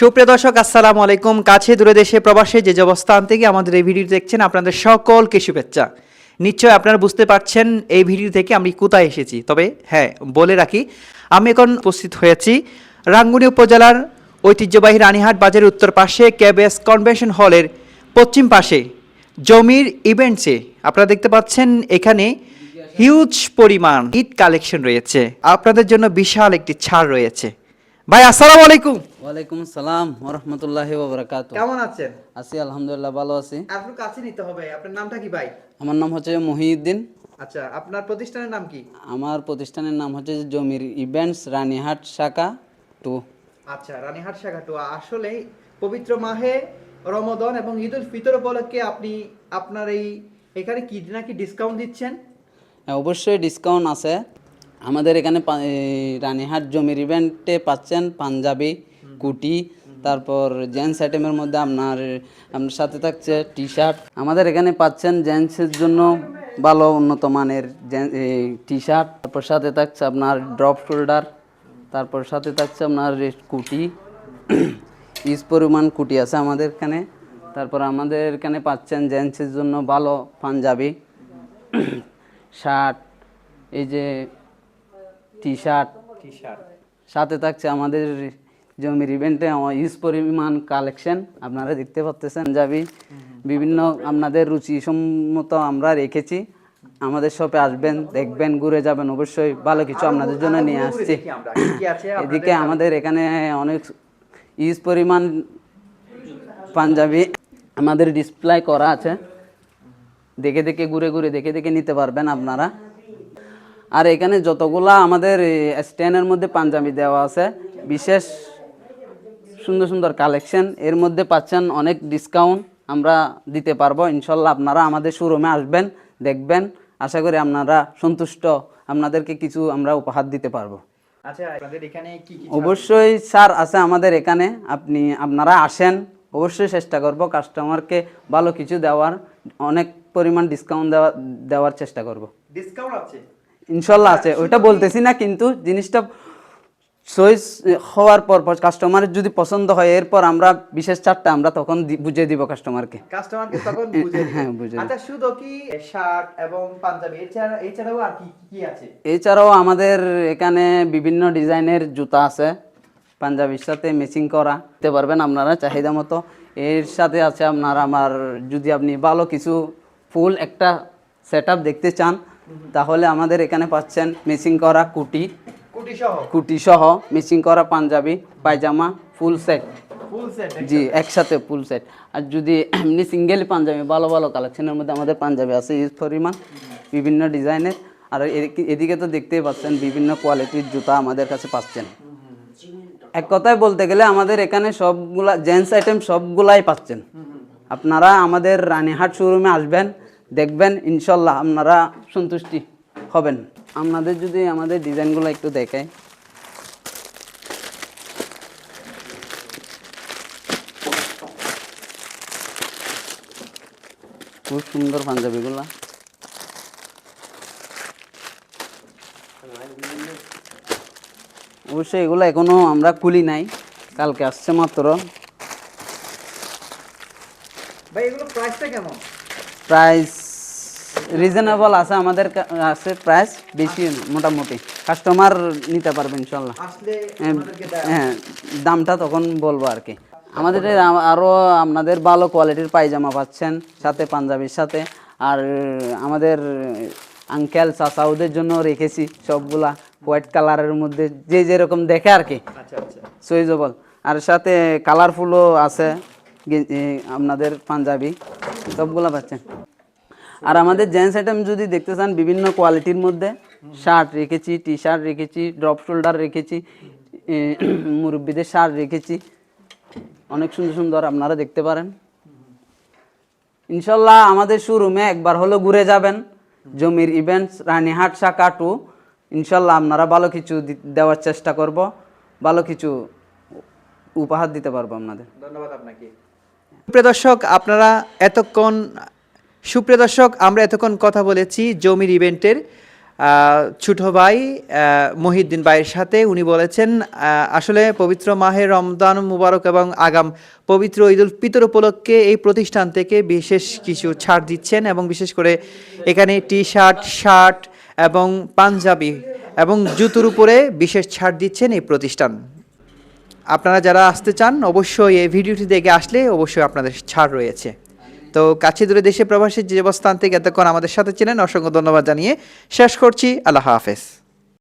সুপ্রিয় দর্শক, আসসালামু আলাইকুম। কাছে দূরে দেশে প্রবাসে যে অবস্থান থেকে আমাদের এই ভিডিও দেখছেন, আপনাদের সকলকে শুভেচ্ছা। নিশ্চয় আপনারা বুঝতে পারছেন, এই ভিডিও থেকে আমি কোথায় এসেছি। তবে হ্যাঁ বলে রাখি, আমি এখন উপস্থিত হয়েছি রাঙ্গুনি উপজেলার ঐতিহ্যবাহী রানীহাট বাজারের উত্তর পাশে কেবিএস কনভেনশন হলের পশ্চিম পাশে জমির ইভেন্টসে। আপনারা দেখতে পাচ্ছেন, এখানে হিউজ পরিমাণ ঈদ কালেকশন রয়েছে। আপনাদের জন্য বিশাল একটি ছাড় রয়েছে। ভাই আসসালামু আলাইকুম। ওয়ালাইকুম সালাম ওরহমতুল্লাহি ওবরাকাত কেমন আছেন? আছি আলহামদুলিল্লাহ ভালো আছি। আপনার কাছে নিতে হবে আপনার নামটা কি ভাই? আমার নাম হচ্ছে মহিউদ্দিন। আচ্ছা আপনার প্রতিষ্ঠানের নাম কি? আমার প্রতিষ্ঠানের নাম হচ্ছে জমির ইভেন্টস রানীহাট শাখা টু। আচ্ছা রানীহাট শাখা তো আসলে পবিত্র মাহে রমদন এবং ঈদ উল ফিতর উপলক্ষে আপনি আপনার এই এখানে কি নাকি ডিসকাউন্ট দিচ্ছেন? হ্যাঁ, অবশ্যই ডিসকাউন্ট আছে। আমাদের এখানে রানীহাট জমির ইভেন্টে পাচ্ছেন পাঞ্জাবি কুটি তারপর জেন্টস আইটেমের মধ্যে আপনার আপনার সাথে থাকছে টি শার্ট আমাদের এখানে পাচ্ছেন জেন্টসের জন্য ভালো উন্নত মানের টি শার্ট তারপর সাথে থাকছে আপনার ড্রপ শোল্ডার তারপর সাথে থাকছে আপনার কুটি ইস পরিমাণ কুটি আছে আমাদের এখানে। তারপর আমাদের এখানে পাচ্ছেন জেন্টসের জন্য ভালো পাঞ্জাবি। শার্ট, এই যে টি শার্ট টি শার্ট সাথে থাকছে আমাদের জমির ইভেন্টে আমার ইউজ পরিমাণ কালেকশন। আপনারা দেখতে পাচ্ছেন যাবি বিভিন্ন আপনাদের রুচি সম্মত আমরা রেখেছি। আমাদের শপে আসবেন দেখবেন ঘুরে যাবেন। অবশ্যই ভালো কিছু আপনাদের জন্য নিয়ে আসছি। এদিকে আমাদের এখানে অনেক ইউজ পরিমাণ পাঞ্জাবি আমাদের ডিসপ্লে করা আছে। দেখে দেখে ঘুরে ঘুরে দেখে দেখে নিতে পারবেন আপনারা। আর এখানে যতগুলা আমাদের স্ট্যান্ডের মধ্যে পাঞ্জাবি দেওয়া আছে বিশেষ সুন্দর সুন্দর কালেকশন এর মধ্যে পাচ্ছেন অনেক ডিসকাউন্ট আমরা দিতে পারব। ইনশাল্লাহ আপনারা আমাদের শোরুমে আসবেন দেখবেন। আশা করি আপনারা সন্তুষ্ট আপনাদেরকে কিছু আমরা উপহার দিতে পারব। আচ্ছা অবশ্যই স্যার আছে আমাদের এখানে আপনি আপনারা আসেন অবশ্যই চেষ্টা করব কাস্টমারকে ভালো কিছু দেওয়ার অনেক পরিমাণ ডিসকাউন্ট দেওয়া দেওয়ার চেষ্টা করব। ডিসকাউন্ট আছে? ইনশাল্লাহ আছে ওইটা বলতেছি না কিন্তু জিনিসটা চয়েস হওয়ার পর কাস্টমারের যদি পছন্দ হয় এরপর আমরা বিশেষ চারটা আমরা তখন বুঝিয়ে দিব কাস্টমারকে কাস্টমারকে তখন বুঝে দিবেন। হ্যাঁ, বুঝে আচ্ছা শুধু কি শার্ট এবং পাঞ্জাবি এছাড়া এছাড়াও আর কি কি আছে? এছাড়াও আমাদের এখানে বিভিন্ন ডিজাইনের জুতা আছে পাঞ্জাবির সাথে ম্যাচিং করা। দিতে পারবেন আপনারা চাহিদা মতো। এর সাথে আছে আপনার আমার যদি আপনি ভালো কিছু ফুল একটা সেট দেখতে চান তাহলে আমাদের এখানে পাচ্ছেন ম্যাচিং করা কুটি। কুটি সহ কুটি করা পাঞ্জাবি পায়জামা ফুল সেট জি একসাথে। ফুল সেট আর যদি এমনি সিঙ্গেল পাঞ্জাবি ভালো ভালো কালেকশনের মধ্যে আমাদের পাঞ্জাবি আছে ইউজ পরিমাণ বিভিন্ন ডিজাইনের। আর এদিকে- এদিকে তো দেখতেই পাচ্ছেন বিভিন্ন কোয়ালিটির জুতা আমাদের কাছে পাচ্ছেন। এক কথায় বলতে গেলে আমাদের এখানে সবগুলা জেন্টস আইটেম সবগুলাই পাচ্ছেন। আপনারা আমাদের রানীহাট শোরুমে আসবেন দেখবেন ইনশাল্লাহ আপনারা সন্তুষ্টি হবেন। আপনাদের যদি আমাদের ডিজাইনগুলো একটু দেখায় খুব সুন্দর পাঞ্জাবিগুলা। অবশ্যই এগুলো এখনও আমরা খুলি নাই কালকে আসছে মাত্র। প্রাইস রিজনেবল আছে আমাদের আছে প্রাইস বেশি মোটামুটি। কাস্টমার নিতে পারবে ইনশাল্লাহ হ্যাঁ, দামটা তখন বলব আর কি। আমাদের আরও আপনাদের ভালো কোয়ালিটির পায়জামা পাচ্ছেন সাথে পাঞ্জাবির সাথে। আর আমাদের আঙ্কেল চাচা ওদের জন্য রেখেছি সবগুলা হোয়াইট কালারের মধ্যে যে যেরকম দেখে আর কি। আচ্ছা আচ্ছা। সুইজেবল আর সাথে কালারফুলও আছে আপনাদের পাঞ্জাবি সবগুলা পাচ্ছেন। আর আমাদের জেন্টস আইটেম যদি দেখতে চান, বিভিন্ন কোয়ালিটির মধ্যে শার্ট রেখেছি টি শার্ট রেখেছি ড্রপ শোল্ডার রেখেছি মুরব্বিদের শার্ট রেখেছি, অনেক সুন্দর সুন্দর আপনারা দেখতে পারেন। ইনশাল্লাহ আমাদের শোরুমে একবার হলো ঘুরে যাবেন, জমির ইভেন্টস রানীহাট শাখা টু ইনশাল্লাহ আপনারা ভালো কিছু দেওয়ার চেষ্টা করব, ভালো কিছু উপহার দিতে পারব আপনাদের। ধন্যবাদ আপনাকে। সুপ্রিয় দর্শক, আপনারা এতক্ষণ সুপ্রিয় দর্শক আমরা এতক্ষণ কথা বলেছি জমির ইভেন্টের। ছোট ভাই আহ, মহিউদ্দিন ভাইয়ের সাথে। উনি বলেছেন আসলে পবিত্র মাহের রমজান মুবারক এবং আগাম পবিত্র ঈদুল ফিতর উপলক্ষে এই প্রতিষ্ঠান থেকে বিশেষ কিছু ছাড় দিচ্ছেন এবং বিশেষ করে এখানে টি শার্ট শার্ট এবং পাঞ্জাবি এবং জুতোর উপরে বিশেষ ছাড় দিচ্ছেন এই প্রতিষ্ঠান। আপনারা যারা আসতে চান অবশ্যই এই ভিডিওটি দেখে আসলে অবশ্যই আপনাদের ছাড় রয়েছে। তো কাছে দূরে দেশে প্রবাসী যে অবস্থান থেকে এতক্ষণ আমাদের সাথে ছিলেন, অসংখ্য ধন্যবাদ জানিয়ে শেষ করছি। আল্লাহ হাফেজ।